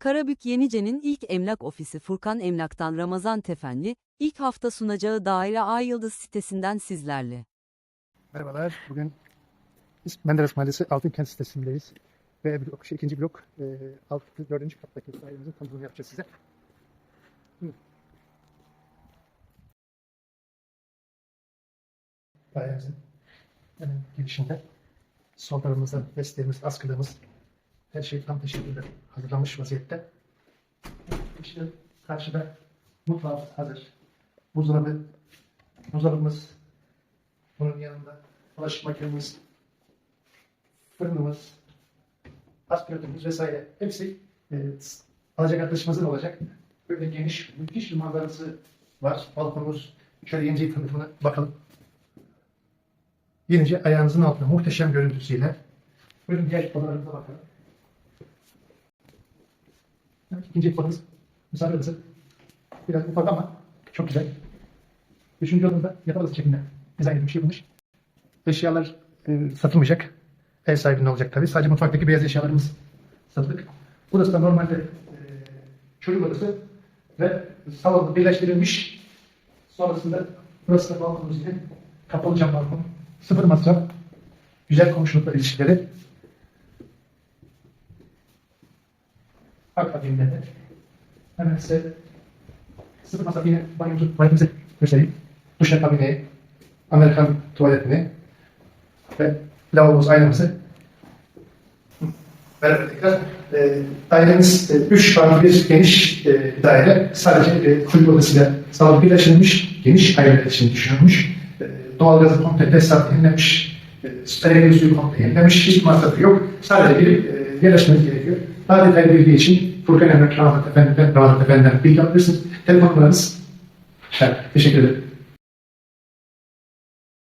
Karabük Yenice'nin ilk emlak ofisi Furkan Emlak'tan Ramazan Tefenli, ilk hafta sunacağı daire Ay Yıldız sitesinden sizlerle. Merhabalar. Bugün Menderes Mahallesi Altınkent sitesindeyiz. Ve blok, şey, ikinci blok e, alt, dördüncü kattaki dairemizin tanıtımını yapacağız size. Dairemizin hemen girişinde sol tarafımızda vestlerimiz, askılığımız her şey tam teşekkürle hazırlanmış vaziyette. İşte karşıda mutfağımız hazır. Buzdolabı, buzdolabımız, bunun yanında bulaşık makinemiz, fırınımız, aspiratörümüz vesaire hepsi e, alacak arkadaşımızın olacak. Böyle geniş, müthiş bir manzarası var. Balkonumuz, şöyle yenice tanıtımına bakalım. Yenice ayağınızın altında muhteşem görüntüsüyle. Buyurun diğer odalarımıza bakalım. Evet, ikinci odanız misafir odası. Biraz ufak ama çok güzel. Üçüncü odamızda yatak odası şeklinde dizayn edilmiş, yapılmış. Eşyalar e, satılmayacak. Ev sahibinin olacak tabii. Sadece mutfaktaki beyaz eşyalarımız satılık. Burası da normalde e, çocuk odası ve salonla birleştirilmiş. Sonrasında burası da balkonumuz yine kapalı cam balkon. Sıfır masraf. Güzel komşulukla ilişkileri. Akabinde de hemen size sıfır masraf yine banyomuzu, banyomuzu göstereyim. Duşakabini, Amerikan tuvaletini ve lavabomuz aynamızı Merhaba tekrar. E, dairemiz 3 farklı bir geniş e, daire. Sadece e, kulüp odasıyla salon birleştirilmiş, geniş aileler için düşünülmüş. E, doğalgazı komple tesisat yenilemiş, e, steril suyu komple yenilemiş. Hiç masrafı yok. Sadece bir e, yerleşmeniz gerekiyor. Daha detaylı bilgi için Furkan Emre Rahmet Efendi'den, Rahmet Efendi'den bilgi alabilirsiniz. Telefon numaranız. Evet, teşekkür ederim.